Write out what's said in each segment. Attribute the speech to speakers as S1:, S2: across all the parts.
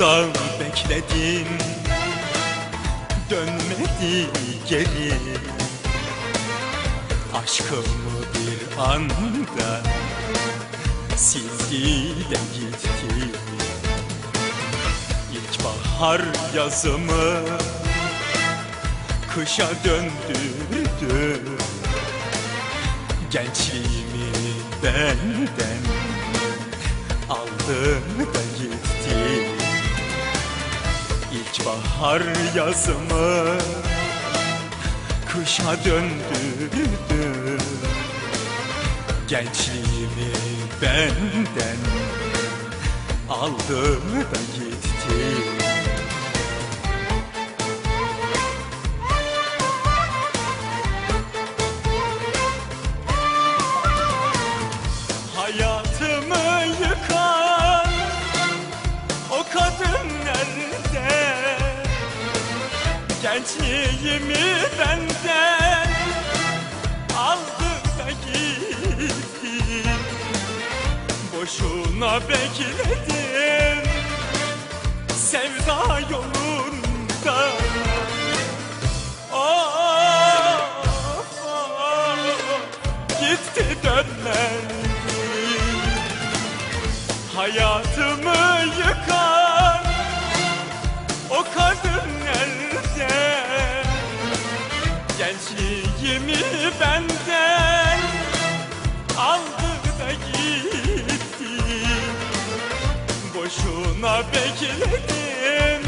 S1: Yolda bekledim Dönmedi geri. Aşkımı bir anda Sildi de gitti. İlkbahar yazımı Kışa döndürdü. Gençliğimi benden aldı da gitti İlkbahar yazımı kışa döndürdü Gençliğimi benden aldı da gitti Gençliğimi benden aldı da gitti. Boşuna bekledim sevda yolunda. Of, of, gitti dönmedi Hayatımı Boşuna bekledim.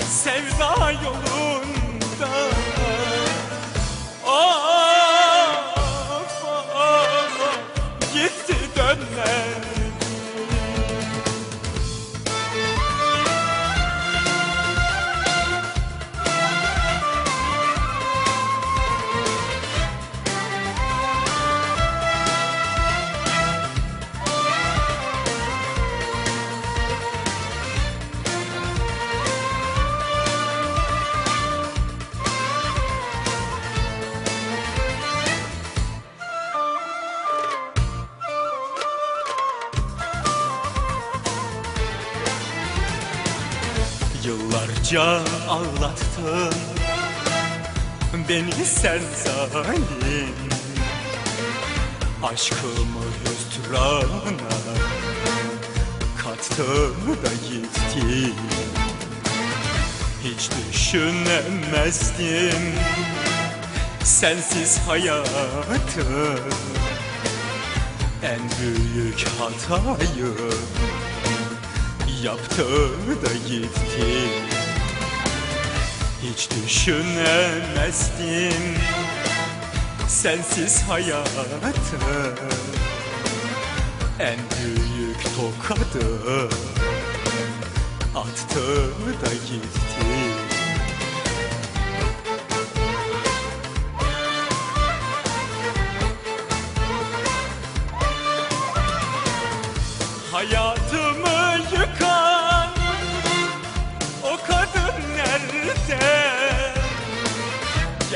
S1: Sevda yolunda Yıllarca ağlattın Beni sen zalim. Aşkımı hüsrana Kattı da gitti Hiç düşünemezdim Sensiz hayatı. En büyük hatayı yaptı da gitti Hiç düşünemezdim sensiz hayatı En büyük tokadı attı da gitti Hayatımı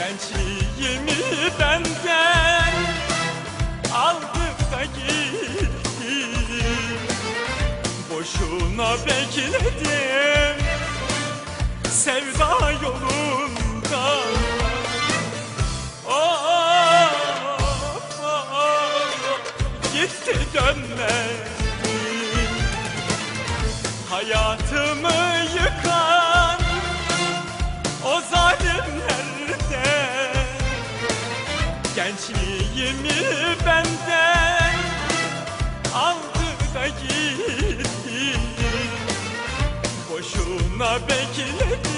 S1: Gençliğimi benden aldı da gitti Boşuna bekledim sevda yolunda. Of, of, gitti dönmedi Gençliğimi benden aldı da gitti. Boşuna bekledim